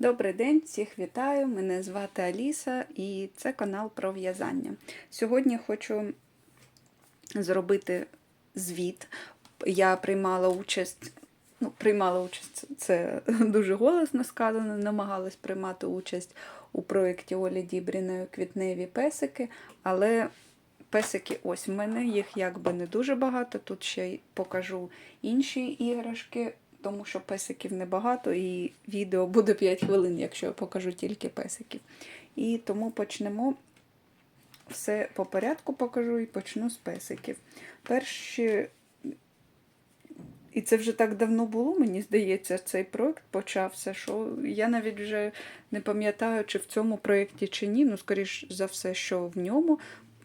Добрий день, всіх вітаю! Мене звати Аліса і це канал про в'язання. Сьогодні хочу зробити звіт. Я приймала участь, ну, приймала участь, це дуже голосно сказано, намагалась приймати участь у проєкті Олі Дібріної квітневі песики, але песики ось в мене, їх якби не дуже багато. Тут ще й покажу інші іграшки тому що песиків небагато, і відео буде 5 хвилин, якщо я покажу тільки песиків. І тому почнемо все по порядку покажу і почну з песиків. Перші, і це вже так давно було, мені здається, цей проєкт почався, що я навіть вже не пам'ятаю, чи в цьому проєкті, чи ні. Ну, скоріш за все, що в ньому.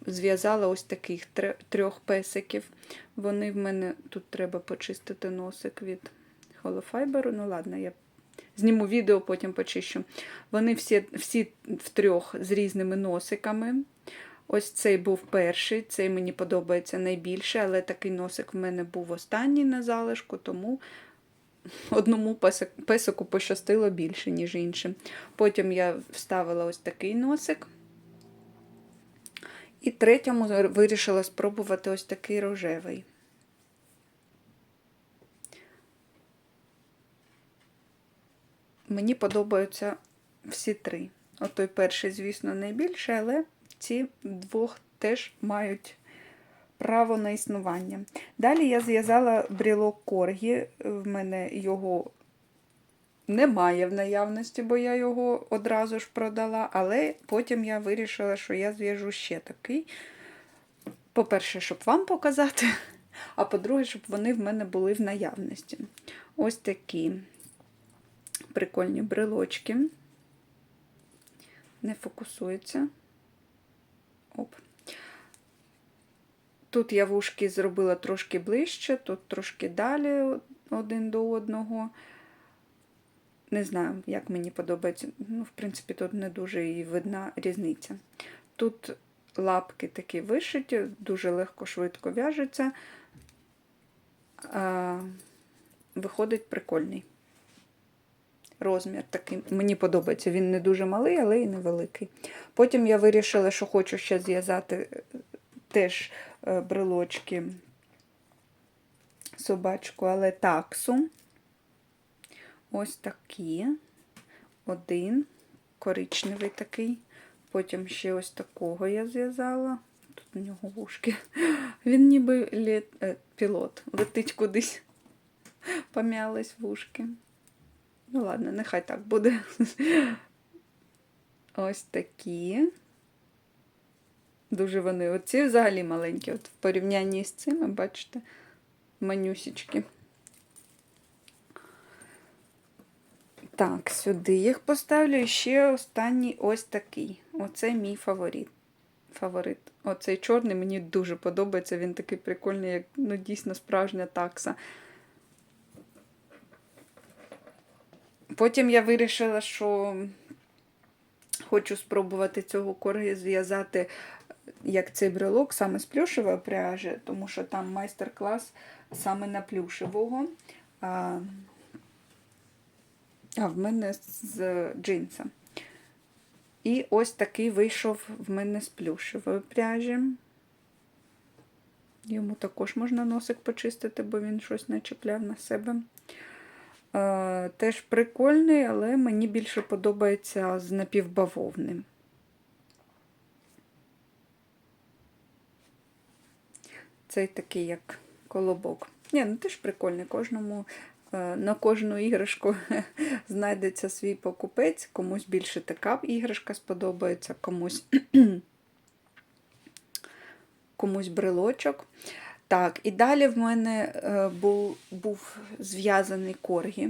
Зв'язала ось таких трьох песиків. Вони в мене тут треба почистити носик від холофайберу. Ну, ладно, я зніму відео, потім почищу. Вони всі всі втрьох з різними носиками. Ось цей був перший, цей мені подобається найбільше, але такий носик в мене був останній на залишку, тому одному песику пощастило більше, ніж іншим. Потім я вставила ось такий носик. І третьому вирішила спробувати ось такий рожевий. Мені подобаються всі три. От той перший, звісно, найбільше, але ці двох теж мають право на існування. Далі я зв'язала брілок коргі, в мене його немає в наявності, бо я його одразу ж продала, але потім я вирішила, що я зв'яжу ще такий. По-перше, щоб вам показати, а по-друге, щоб вони в мене були в наявності. Ось такі прикольні брелочки. Не фокусується. Оп. Тут я вушки зробила трошки ближче, тут трошки далі один до одного. Не знаю, як мені подобається. Ну, в принципі, тут не дуже і видна різниця. Тут лапки такі вишиті, дуже легко, швидко в'яжуться. Виходить прикольний розмір такий. Мені подобається. Він не дуже малий, але і невеликий. Потім я вирішила, що хочу ще зв'язати е, теж е, брелочки собачку, але таксу. Ось такі. Один, коричневий такий. Потім ще ось такого я зв'язала. Тут у нього вушки. Він ніби літ... Е, пілот, летить кудись, пом'ялись вушки. Ну, ладно, нехай так буде. Ось такі. Дуже вони. Оці взагалі маленькі. От В порівнянні з цими, бачите, манюсічки. Так, сюди їх поставлю. І ще останній ось такий. Оце мій фаворит. Фаворит. Оцей чорний мені дуже подобається. Він такий прикольний, як ну, дійсно справжня такса. Потім я вирішила, що хочу спробувати цього корги зв'язати, як цей брелок, саме з плюшевої пряжі, тому що там майстер-клас саме на плюшевого. А, а в мене з джинса. І ось такий вийшов в мене з плюшевої пряжі. Йому також можна носик почистити, бо він щось начепляв на себе. Е, теж прикольний, але мені більше подобається з напівбавовним. Цей такий, як колобок. Ні, ну теж прикольний. Кожному, е, На кожну іграшку знайдеться свій покупець, комусь більше така іграшка сподобається, комусь комусь брелочок. Так, і далі в мене е, був був зв'язаний коргі,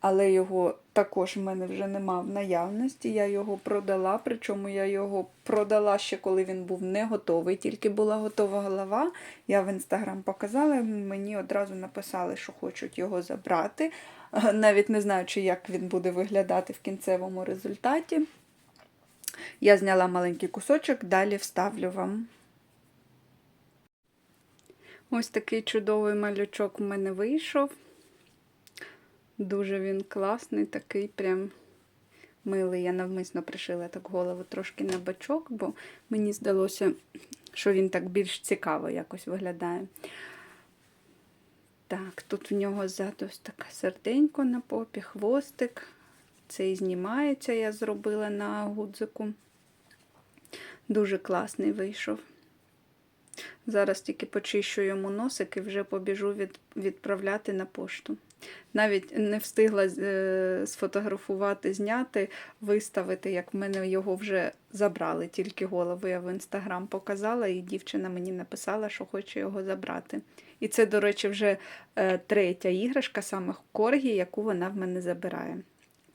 але його також в мене вже нема в наявності. Я його продала, причому я його продала ще коли він був не готовий, тільки була готова голова. Я в інстаграм показала, мені одразу написали, що хочуть його забрати. Навіть не знаючи, як він буде виглядати в кінцевому результаті. Я зняла маленький кусочок, далі вставлю вам. Ось такий чудовий малючок у мене вийшов. Дуже він класний, такий прям милий. Я навмисно пришила так голову трошки на бачок, бо мені здалося, що він так більш цікаво якось виглядає. Так, тут в нього ззаду ось таке серденько на попі, хвостик. Цей знімається, я зробила на гудзику. Дуже класний вийшов. Зараз тільки почищу йому носик і вже побіжу від, відправляти на пошту. Навіть не встигла е, сфотографувати, зняти, виставити, як в мене його вже забрали. Тільки голову я в інстаграм показала, і дівчина мені написала, що хоче його забрати. І це, до речі, вже е, третя іграшка саме Коргі, яку вона в мене забирає.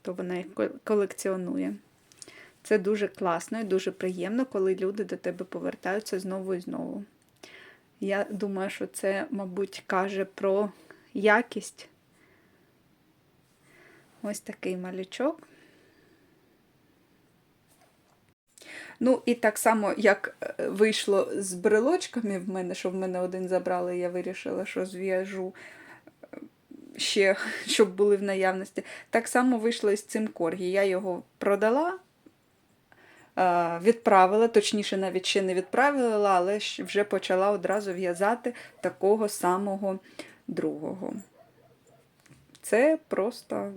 То вона їх колекціонує. Це дуже класно і дуже приємно, коли люди до тебе повертаються знову і знову. Я думаю, що це, мабуть, каже про якість. Ось такий малючок. Ну, і так само, як е, вийшло з брелочками в мене, що в мене один забрали, я вирішила, що зв'яжу е, ще, щоб були в наявності. Так само вийшло і з цим коргі. Я його продала, відправила, точніше, навіть ще не відправила, але вже почала одразу в'язати такого самого другого. Це просто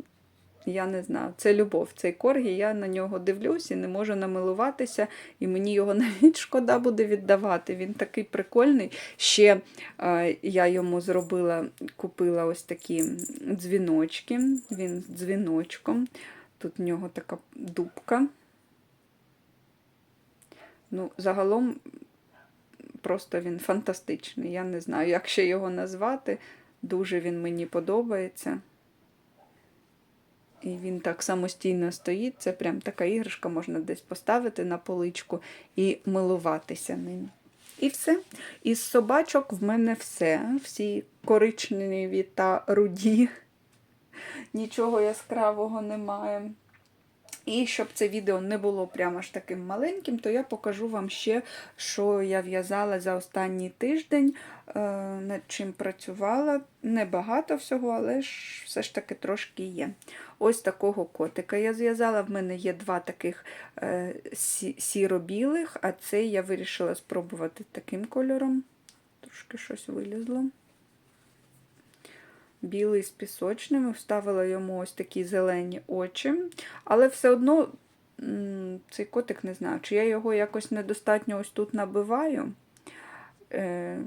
я не знаю, це любов, цей коргі, я на нього дивлюсь і не можу намилуватися, і мені його навіть шкода буде віддавати. Він такий прикольний. Ще е, я йому зробила, купила ось такі дзвіночки. Він з дзвіночком. Тут в нього така дубка. Ну, Загалом просто він фантастичний. Я не знаю, як ще його назвати. Дуже він мені подобається. І він так самостійно стоїть. Це прям така іграшка, можна десь поставити на поличку і милуватися ним. І все. Із собачок в мене все. Всі коричневі та руді. Нічого яскравого немає. І щоб це відео не було прямо ж таким маленьким, то я покажу вам ще, що я в'язала за останній тиждень, е, над чим працювала. Небагато всього, але ж все ж таки трошки є. Ось такого котика я зв'язала. В мене є два таких е, сіро-білих, а цей я вирішила спробувати таким кольором. Трошки щось вилізло білий з пісочними, вставила йому ось такі зелені очі. Але все одно цей котик не знаю, чи я його якось недостатньо ось тут набиваю. Е,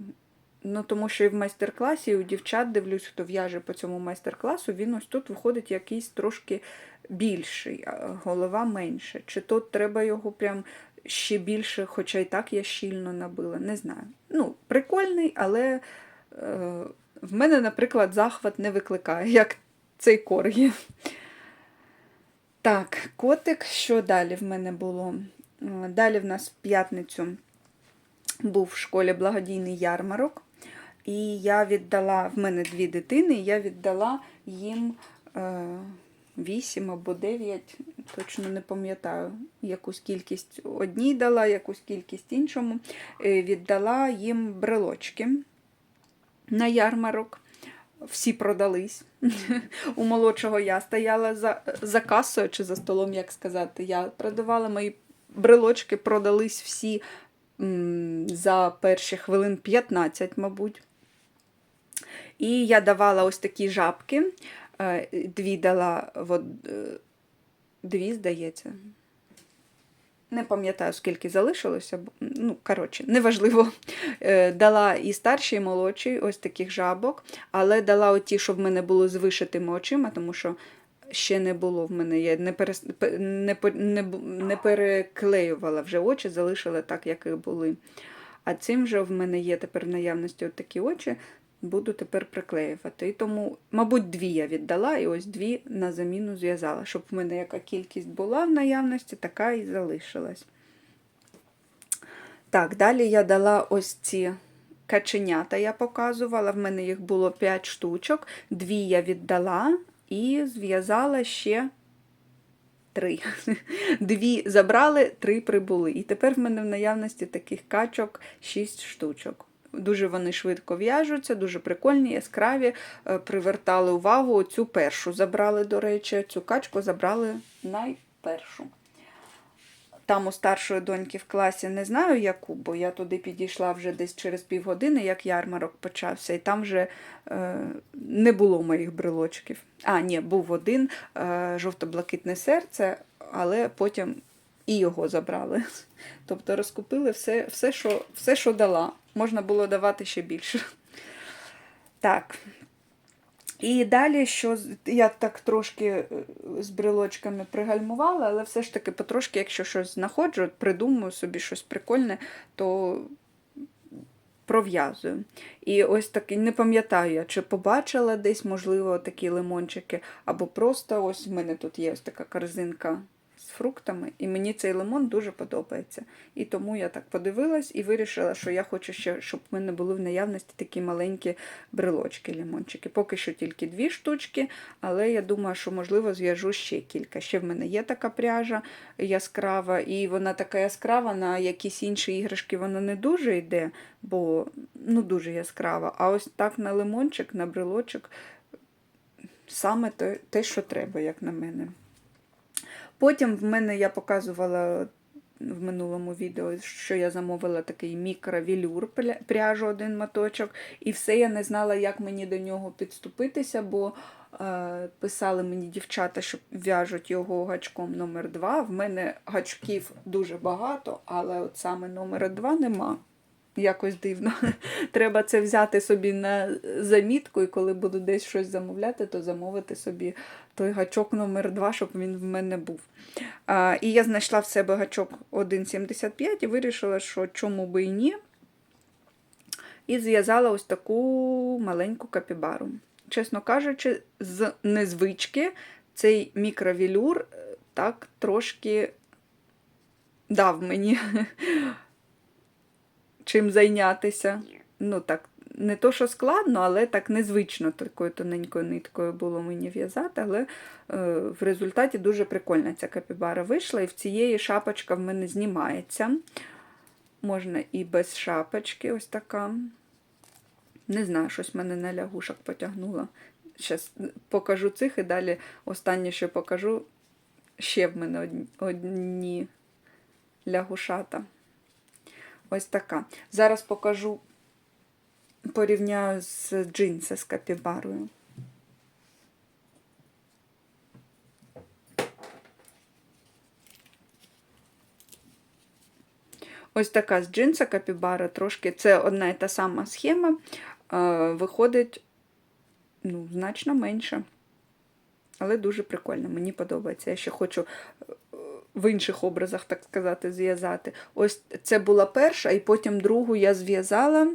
Ну, Тому що і в майстер-класі, і у дівчат дивлюсь, хто в'яже по цьому майстер-класу, він ось тут виходить якийсь трошки більший, голова менше. Чи тут треба його прям ще більше, хоча і так я щільно набила. Не знаю. Ну, Прикольний, але е, в мене, наприклад, захват не викликає, як цей коргі. Так, котик, що далі в мене було? Далі в нас в п'ятницю був в школі благодійний ярмарок. І я віддала, в мене дві дитини, і я віддала їм е, 8 або 9, точно не пам'ятаю, якусь кількість одній дала, якусь кількість іншому. Е, віддала їм брелочки на ярмарок. Всі продались. У молодшого я стояла за за касою чи за столом, як сказати. Я продавала мої брелочки, продались всі м, за перші хвилин 15, мабуть. І я давала ось такі жабки. Е, дві дала, е, дві, здається. Не пам'ятаю, скільки залишилося, ну, коротше, неважливо. Е, дала і старші, і молодші, ось таких жабок, але дала оті, щоб в мене було з вишитими очима, тому що ще не було в мене, я не перес... не, не, не переклеювала вже очі, залишила так, як і були. А цим вже в мене є тепер в наявності от такі очі, буду тепер приклеювати. І тому, мабуть, дві я віддала, і ось дві на заміну зв'язала. Щоб в мене яка кількість була в наявності, така і залишилась. Так, далі я дала ось ці каченята, я показувала. В мене їх було 5 штучок, дві я віддала і зв'язала ще. Три. Дві забрали, три прибули. І тепер в мене в наявності таких качок 6 штучок. Дуже вони швидко в'яжуться, дуже прикольні, яскраві, е, привертали увагу. Цю першу забрали, до речі, цю качку забрали найпершу. Там у старшої доньки в класі не знаю яку, бо я туди підійшла вже десь через півгодини, як ярмарок почався, і там вже е, не було моїх брелочків. А, ні, був один е, жовто-блакитне серце, але потім і його забрали. Тобто розкупили все, все, що, все, що дала. Можна було давати ще більше. Так. І далі, що я так трошки е, з брелочками пригальмувала, але все ж таки потрошки, якщо щось знаходжу, придумую собі щось прикольне, то пров'язую. І ось такий, не пам'ятаю, я, чи побачила десь, можливо, такі лимончики, або просто ось в мене тут є ось така корзинка з фруктами, і мені цей лимон дуже подобається. І тому я так подивилась і вирішила, що я хочу ще, щоб в мене були в наявності такі маленькі брелочки, лимончики. Поки що тільки дві штучки, але я думаю, що можливо зв'яжу ще кілька. Ще в мене є така пряжа яскрава, і вона така яскрава, на якісь інші іграшки вона не дуже йде, бо ну дуже яскрава. А ось так на лимончик, на брелочок саме те, те, що треба, як на мене. Потім в мене я показувала в минулому відео, що я замовила такий мікровілюр пряжу, один моточок, і все я не знала, як мені до нього підступитися, бо е, писали мені дівчата, що в'яжуть його гачком номер 2 В мене гачків дуже багато, але от саме номера 2 нема. Якось дивно. Треба це взяти собі на замітку, і коли буду десь щось замовляти, то замовити собі той гачок номер 2 щоб він в мене був. А, і я знайшла в себе гачок 1,75 і вирішила, що чому би і ні. І зв'язала ось таку маленьку капібару. Чесно кажучи, з незвички цей мікровілюр е, так трошки дав мені чим зайнятися. Ну, так, не то, що складно, але так незвично такою тоненькою ниткою було мені в'язати. Але е, в результаті дуже прикольна ця капібара вийшла, і в цієї шапочка в мене знімається. Можна і без шапочки, ось така. Не знаю, щось мене на лягушок потягнуло. Зараз покажу цих і далі останнє, що покажу, ще в мене одні, лягушата. Ось така. Зараз покажу, порівняю з джинси з капібарою. Ось така з джинса капібара, трошки це одна і та сама схема, е, виходить ну, значно менше. Але дуже прикольно, мені подобається. Я ще хочу в інших образах, так сказати, зв'язати. Ось це була перша, і потім другу я зв'язала,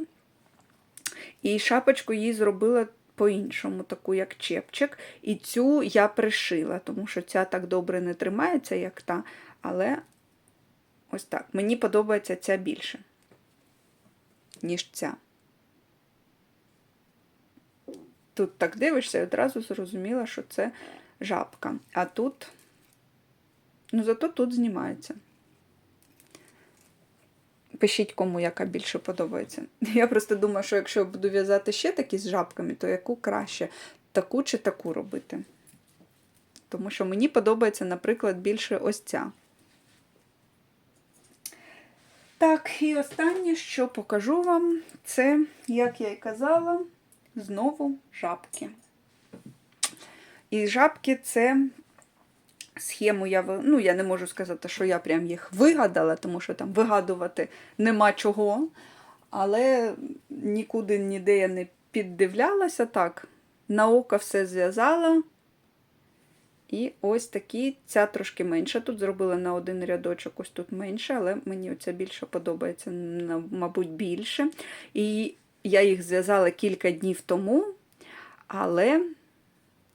і шапочку їй зробила по-іншому, таку як чепчик. І цю я пришила, тому що ця так добре не тримається, як та, але ось так. Мені подобається ця більше, ніж ця. Тут так дивишся і одразу зрозуміла, що це жабка. А тут, ну зато тут знімається. Пишіть, кому яка більше подобається. Я просто думаю, що якщо я буду в'язати ще такі з жабками, то яку краще, таку чи таку робити. Тому що мені подобається, наприклад, більше ось ця. Так, і останнє, що покажу вам, це, як я і казала, знову жабки. І жабки це схему я ну, я не можу сказати, що я прям їх вигадала, тому що там вигадувати нема чого. Але нікуди ніде я не піддивлялася так. На око все зв'язала. І ось такі, ця трошки менша. Тут зробила на один рядочок, ось тут менше, але мені оця більше подобається, мабуть, більше. І я їх зв'язала кілька днів тому, але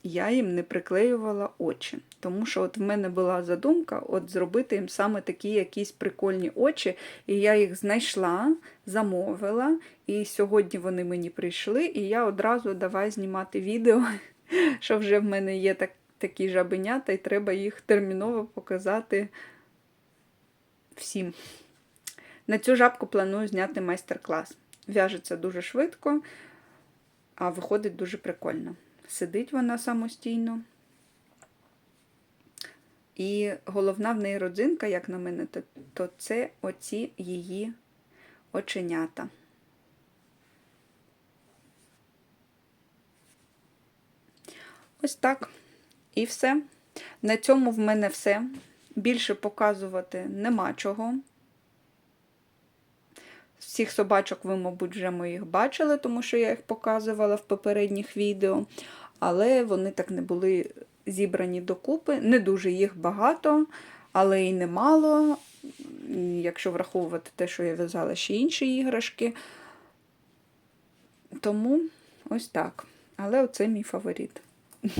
я їм не приклеювала очі. Тому що от в мене була задумка от зробити їм саме такі якісь прикольні очі. І я їх знайшла, замовила, і сьогодні вони мені прийшли, і я одразу давай знімати відео, що вже в мене є так, такі жабенята, і треба їх терміново показати всім. На цю жабку планую зняти майстер-клас. В'яжеться дуже швидко, а виходить дуже прикольно. Сидить вона самостійно. І головна в неї родзинка, як на мене, то, то це оці її оченята. Ось так. І все. На цьому в мене все. Більше показувати нема чого. Всіх собачок ви, мабуть, вже моїх бачили, тому що я їх показувала в попередніх відео. Але вони так не були зібрані докупи. Не дуже їх багато, але і немало. Якщо враховувати те, що я в'язала ще інші іграшки. Тому ось так. Але оце мій фаворит.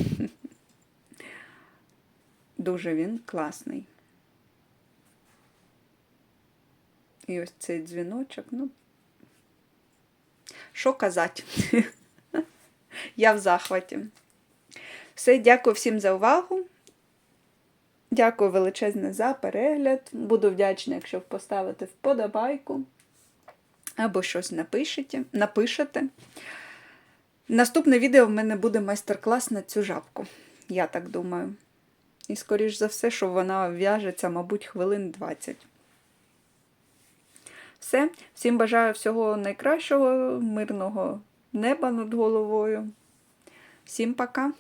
Дуже він класний. І ось цей дзвіночок, ну, що казати? Я в захваті. Все, дякую всім за увагу. Дякую величезне за перегляд. Буду вдячна, якщо поставите вподобайку або щось напишете. напишете. Наступне відео в мене буде майстер-клас на цю жабку. Я так думаю. І, скоріш за все, що вона в'яжеться, мабуть, хвилин 20. Все. Всім бажаю всього найкращого, мирного неба над головою. Всім пока!